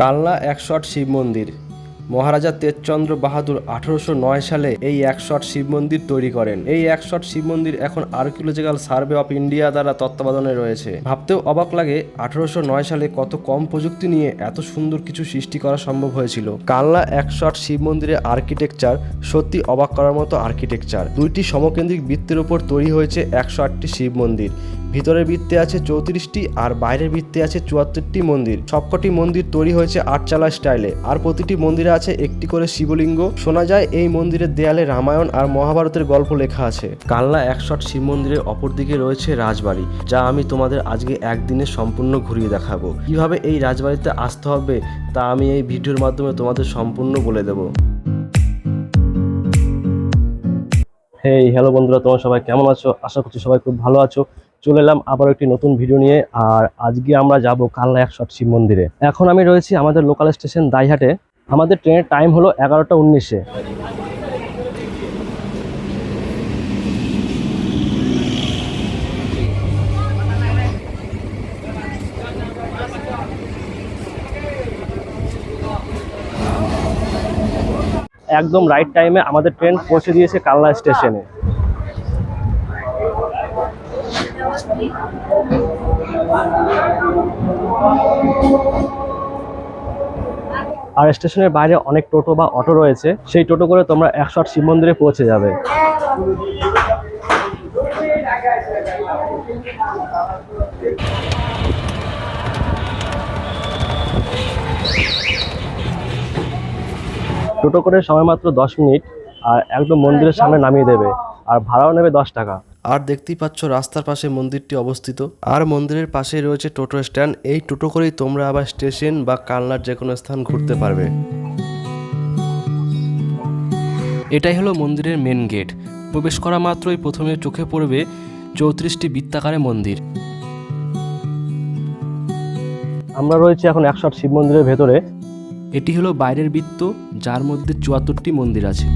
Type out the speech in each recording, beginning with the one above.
কালনা একশট শিব মন্দির। মহারাজা তেজচন্দ্র বাহাদুর আঠারোশো নয় সালে এই একশট শিব মন্দির তৈরি করেন। এই একশট শিব মন্দির এখন আর্কিওলজিক্যাল সার্ভে অফ ইন্ডিয়া দ্বারা তত্ত্বাবধানে রয়েছে। ভাবতেও অবাক লাগে আঠারোশো নয় সালে কত কম প্রযুক্তি নিয়ে এত সুন্দর কিছু সৃষ্টি করা সম্ভব হয়েছিল। কালনা একশট শিব মন্দিরের আর্কিটেকচার সত্যি অবাক করার মতো আর্কিটেকচার। দুইটি সমকেন্দ্রিক বৃত্তের উপর তৈরি হয়েছে একশো আটটি শিব মন্দির। ভিতরের বৃত্তে আছে চৌত্রিশটি আর বাইরের বৃত্তে আছে চুয়াত্তরটি মন্দির। সবকটি মন্দির তৈরি হয়েছে আটচালা স্টাইলে। আর প্রতিটি মন্দিরে আছে একটি করে শিবলিঙ্গ। শোনা যায় এই মন্দিরের দেয়ালে রামায়ণ আর মহাভারতের গল্প লেখা আছে। কালনা একশট শিব মন্দিরের অপর দিকে রয়েছে রাজবাড়ি, যা আমি তোমাদের আজকে একদিনে সম্পূর্ণ ঘুরিয়ে দেখাবো। কীভাবে এই রাজবাড়িতে আসতে হবে, তা আমি এই ভিডিওর মাধ্যমে তোমাদের সম্পূর্ণ বলে দেবো। হেই, হ্যালো বন্ধুরা, তোমরা সবাই কেমন আছো? আশা করছি সবাই খুব ভালো আছো। চলে এলাম আবার একটি নতুন ভিডিও নিয়ে, আর আজকে আমরা যাব কালনা একশট শিব মন্দিরে। এখন আমি রয়েছি আমাদের লোকাল স্টেশন দাইহাটে। আমাদের ট্রেনের টাইম হলো এগারোটা উনিশে। একদম রাইট টাইমে আমাদের ট্রেন পৌঁছে দিয়েছে কালনা স্টেশনে আর স্টেশনের বাইরে অনেক টোটো বা অটো রয়েছে। সেই টোটো করে তোমরা একশো আট শিব মন্দিরে পৌঁছে যাবে। টোটো করে সময় মাত্র দশ মিনিট আর একদম মন্দিরের সামনে নামিয়ে দেবে। আর ভাড়াও নেবে দশ টাকা। আর দেখতেই পাচ্ছ রাস্তার পাশে মন্দিরটি অবস্থিত। আর মন্দিরের পাশেই রয়েছে টোটো স্ট্যান্ড। এই টোটো করেই তোমরা আবার স্টেশন বা কালনার যে কোনো স্থান ঘুরতে পারবে। এটাই হলো মন্দিরের মেন গেট প্রবেশ করা মাত্রই প্রথমে চোখে পড়বে চৌত্রিশটি বৃত্তাকারে মন্দির। আমরা রয়েছি এখন একশো শিব মন্দিরের ভেতরে। এটি হলো বাইরের বৃত্ত, যার মধ্যে চুয়াত্তরটি মন্দির আছে।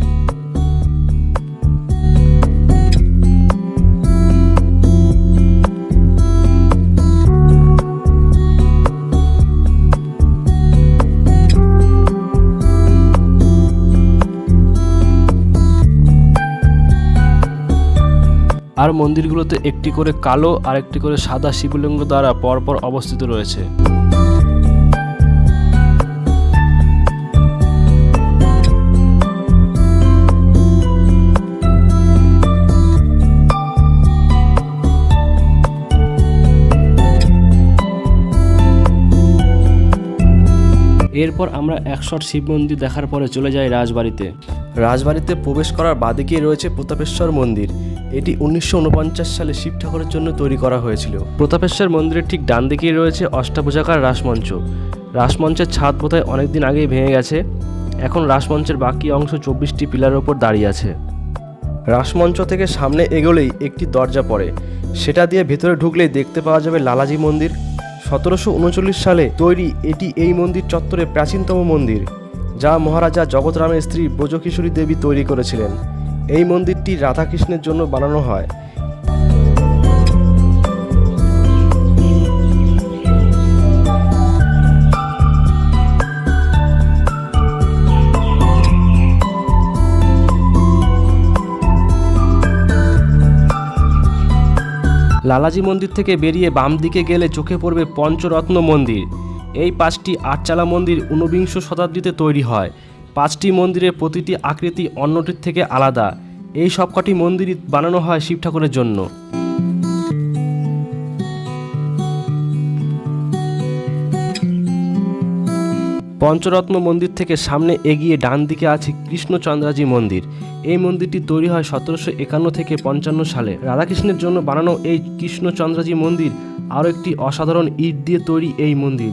আর মন্দিরগুলোতে একটি করে কালো আর একটি করে সাদা শিবলিঙ্গ দ্বারা পরপর অবস্থিত রয়েছে। এরপর আমরা একশট শিব মন্দির দেখার পরে চলে যাই রাজবাড়িতে। রাজবাড়িতে প্রবেশ করার বাদিকেই রয়েছে প্রতাপেশ্বর মন্দির। এটি উনিশশো উনপঞ্চাশ সালে শিব ঠাকুরের জন্য তৈরি করা হয়েছিল। প্রতাপেশ্বর মন্দিরের ঠিক ডান দিকেই রয়েছে অষ্টাভুজাকার রাসমঞ্চ। রাসমঞ্চের ছাদ বোধহয় অনেকদিন আগেই ভেঙে গেছে। এখন রাসমঞ্চের বাকি অংশ চব্বিশটি পিলারের ওপর দাঁড়িয়ে আছে। রাসমঞ্চ থেকে সামনে এগোলেই একটি দরজা পড়ে। সেটা দিয়ে ভেতরে ঢুকলেই দেখতে পাওয়া যাবে লালাজি মন্দির। সতেরোশো উনচল্লিশ সালে তৈরি এটি এই মন্দির চত্বরে প্রাচীনতম মন্দির, যা মহারাজা জগৎরামের স্ত্রী ব্রজকিশোরী দেবী তৈরি করেছিলেন। এই মন্দিরটি রাধাকৃষ্ণের জন্য বানানো হয়। লালাজি মন্দির থেকে বেরিয়ে বাম দিকে গেলে চোখে পড়বে পঞ্চরত্ন মন্দির। এই পাঁচটি আটচালা মন্দির ঊনবিংশ শতাব্দীতে তৈরি হয়। পাঁচটি মন্দিরের প্রতিটি আকৃতি অন্যটির থেকে আলাদা। এই সবকটি মন্দিরই বানানো হয় শিব ঠাকুরের জন্য। পঞ্চরত্ন মন্দির থেকে সামনে এগিয়ে ডান দিকে আছে কৃষ্ণচন্দ্রাজি মন্দির। এই মন্দিরটি তৈরি হয় সতেরোশো একান্ন থেকে পঞ্চান্ন সালে। রাধাকৃষ্ণের জন্য বানানো এই কৃষ্ণচন্দ্রাজি মন্দির আরও একটি অসাধারণ ইট দিয়ে তৈরি এই মন্দির।